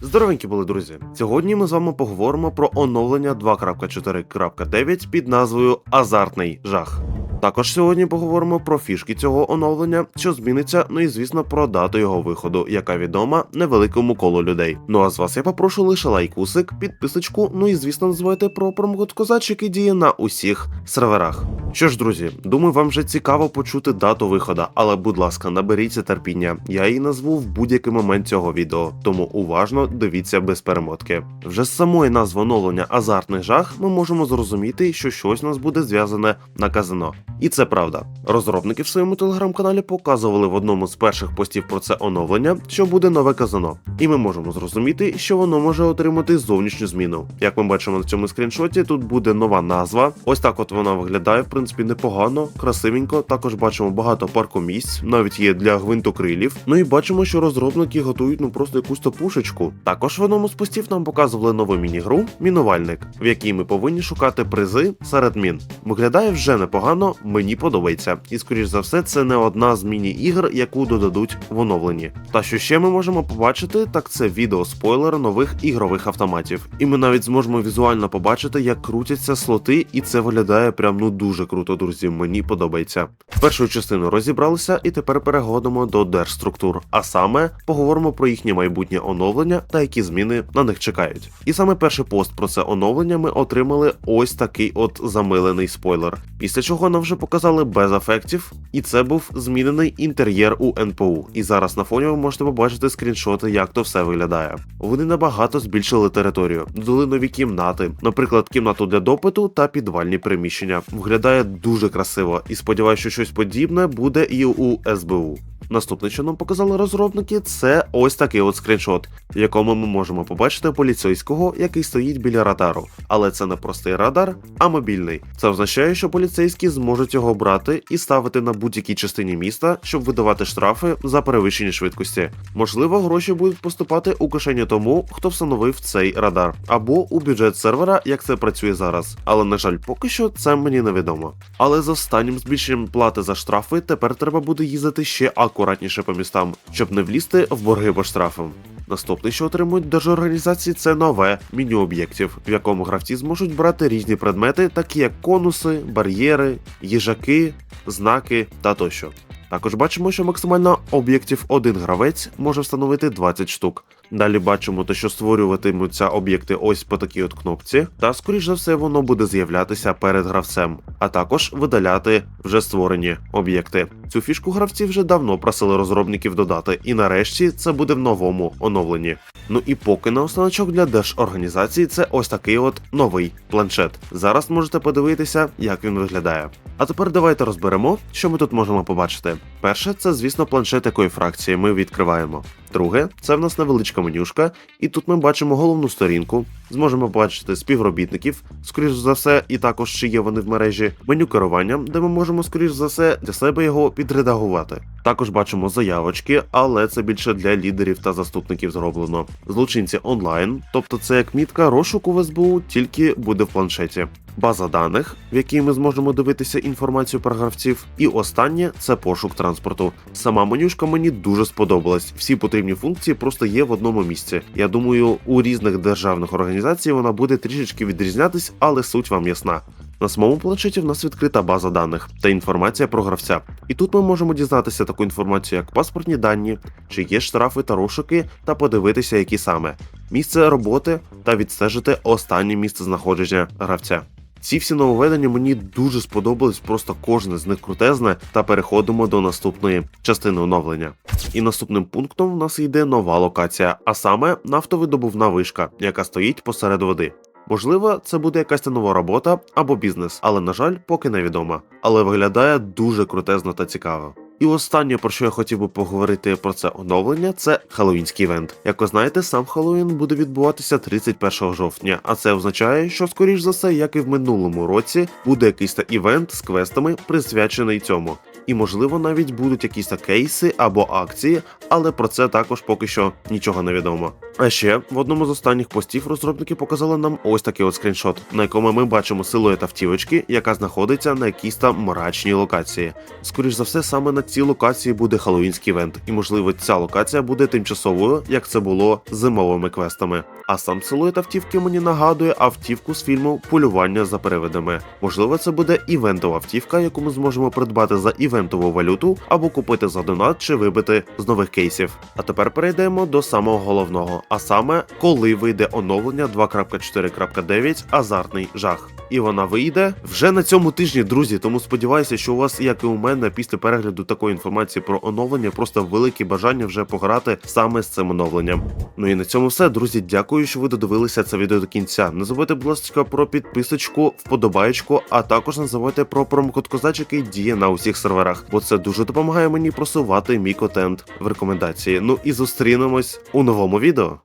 Здоровенькі були, друзі. Сьогодні ми з вами поговоримо про оновлення 2.4.9 під назвою Азартний жах. Також сьогодні поговоримо про фішки цього оновлення, що зміниться, ну і звісно про дату його виходу, яка відома невеликому колу людей. Ну а з вас я попрошу лише лайкусик, підписочку, ну і звісно називайте про промокод Козач, який діє на усіх серверах. Що ж, друзі, думаю, вам вже цікаво почути дату виходу, але будь ласка, наберіться терпіння. Я її назву в будь-який момент цього відео, тому уважно дивіться без перемотки. Вже з самої назви оновлення азартний жах ми можемо зрозуміти, що щось у нас буде зв'язане на казино. І це правда. Розробники в своєму телеграм-каналі показували в одному з перших постів про це оновлення, що буде нове казино. І ми можемо зрозуміти, що воно може отримати зовнішню зміну. Як ми бачимо на цьому скріншоті, тут буде нова назва. Ось так от вона виглядає, в принципі, непогано, красивенько. Також бачимо багато паркомісць, навіть є для гвинтокрилів. Ну і бачимо, що розробники готують ну просто якусь то пушечку. Також в одному з постів нам показували нову міні-гру Мінувальник, в якій ми повинні шукати призи серед мін. Виглядає вже непогано, мені подобається. І скоріш за все, це не одна з міні-ігр, яку додадуть в оновленні. Та що ще ми можемо побачити, так це відео-спойлер нових ігрових автоматів. І ми навіть зможемо візуально побачити, як крутяться слоти, і це виглядає прям ну дуже круто, друзі. Мені подобається. Першу частину розібралися, і тепер переходимо до держструктур. А саме поговоримо про їхнє майбутнє оновлення та які зміни на них чекають. І саме перший пост про це оновлення ми отримали ось такий от замилений спойлер. Після чого нам вже показали без ефектів, і це був змінений інтер'єр у НПУ. І зараз на фоні ви можете побачити скріншоти, як то все виглядає. Вони набагато збільшили територію, додали нові кімнати, наприклад, кімнату для допиту та підвальні приміщення. Виглядає дуже красиво, і сподіваюся, що щось подібне буде і у СБУ. Наступне, що нам показали розробники, це ось такий от скріншот, в якому ми можемо побачити поліцейського, який стоїть біля радару. Але це не простий радар, а мобільний. Це означає, що поліцейські зможуть його брати і ставити на будь-якій частині міста, щоб видавати штрафи за перевищення швидкості. Можливо, гроші будуть поступати у кишені тому, хто встановив цей радар, або у бюджет сервера, як це працює зараз. Але на жаль, поки що це мені невідомо. Але з останнім збільшенням плати за штрафи тепер треба буде їздити ще акуратніше по містам, щоб не влізти в борги по штрафам. Наступний, що отримують держорганізації, це нове меню об'єктів, в якому гравці зможуть брати різні предмети, такі як конуси, бар'єри, їжаки, знаки та тощо. Також бачимо, що максимально об'єктів один гравець може встановити 20 штук. Далі бачимо те, що створюватимуться об'єкти ось по такій от кнопці, та скоріш за все воно буде з'являтися перед гравцем, а також видаляти вже створені об'єкти. Цю фішку гравці вже давно просили розробників додати, і нарешті це буде в новому оновленні. Ну і поки на останочок для держорганізації це ось такий от новий планшет. Зараз можете подивитися, як він виглядає. А тепер давайте розберемо, що ми тут можемо побачити. Перше, це, звісно, планшет якої фракції ми відкриваємо. Друге, це в нас невеличка менюшка, і тут ми бачимо головну сторінку, зможемо бачити співробітників, скоріш за все, і також чи є вони в мережі, меню керування, де ми можемо, скоріш за все, для себе його підредагувати. Також бачимо заявочки, але це більше для лідерів та заступників зроблено. Злочинці онлайн, тобто це як мітка розшуку в СБУ, тільки буде в планшеті. База даних, в якій ми зможемо дивитися інформацію про гравців. І останнє це пошук транспорту. Сама менюшка мені дуже сподобалась. Всі потрібні функції просто є в одному місці. Я думаю, у різних державних організацій вона буде трішечки відрізнятись, але суть вам ясна. На самому планшеті в нас відкрита база даних та інформація про гравця. І тут ми можемо дізнатися таку інформацію, як паспортні дані, чи є штрафи та розшуки, та подивитися, які саме місце роботи та відстежити останнє місце знаходження гравця. Ці всі нововведення мені дуже сподобались, просто кожне з них крутезне, та переходимо до наступної частини оновлення. І наступним пунктом в нас йде нова локація, а саме нафтовидобувна вишка, яка стоїть посеред води. Можливо, це буде якась нова робота або бізнес, але на жаль, поки невідомо. Але виглядає дуже крутезно та цікаво. І останнє, про що я хотів би поговорити про це оновлення, це Хеллоуінський івент. Як ви знаєте, сам Хеллоуін буде відбуватися 31 жовтня, а це означає, що скоріш за все, як і в минулому році, буде якийсь івент з квестами, присвячений цьому. І можливо навіть будуть якісь кейси або акції, але про це також поки що нічого не відомо. А ще в одному з останніх постів розробники показали нам ось такий от скріншот, на якому ми бачимо силует автівочки, яка знаходиться на якійсь там мрачній локації. Скоріш за все, саме на цій локації буде хеллоуінський івент, і можливо ця локація буде тимчасовою, як це було зимовими квестами. А сам силует автівки мені нагадує автівку з фільму Полювання за перевидами. Можливо, це буде івентова автівка, яку ми зможемо придбати за івентову валюту або купити за донат чи вибити з нових кейсів. А тепер перейдемо до самого головного, а саме коли вийде оновлення 2.4.9 азартний жах. І вона вийде вже на цьому тижні, друзі. Тому сподіваюся, що у вас, як і у мене, після перегляду такої інформації про оновлення, просто велике бажання вже пограти саме з цим оновленням. Ну і на цьому все, друзі. Дякую, що ви додивилися це відео до кінця. Не забудьте, будь ласка, про підписочку, вподобаєчку, а також не забудьте про промокод Козач, який діє на усіх серверах, бо це дуже допомагає мені просувати мій контент в рекомендації. Ну і зустрінемось у новому відео.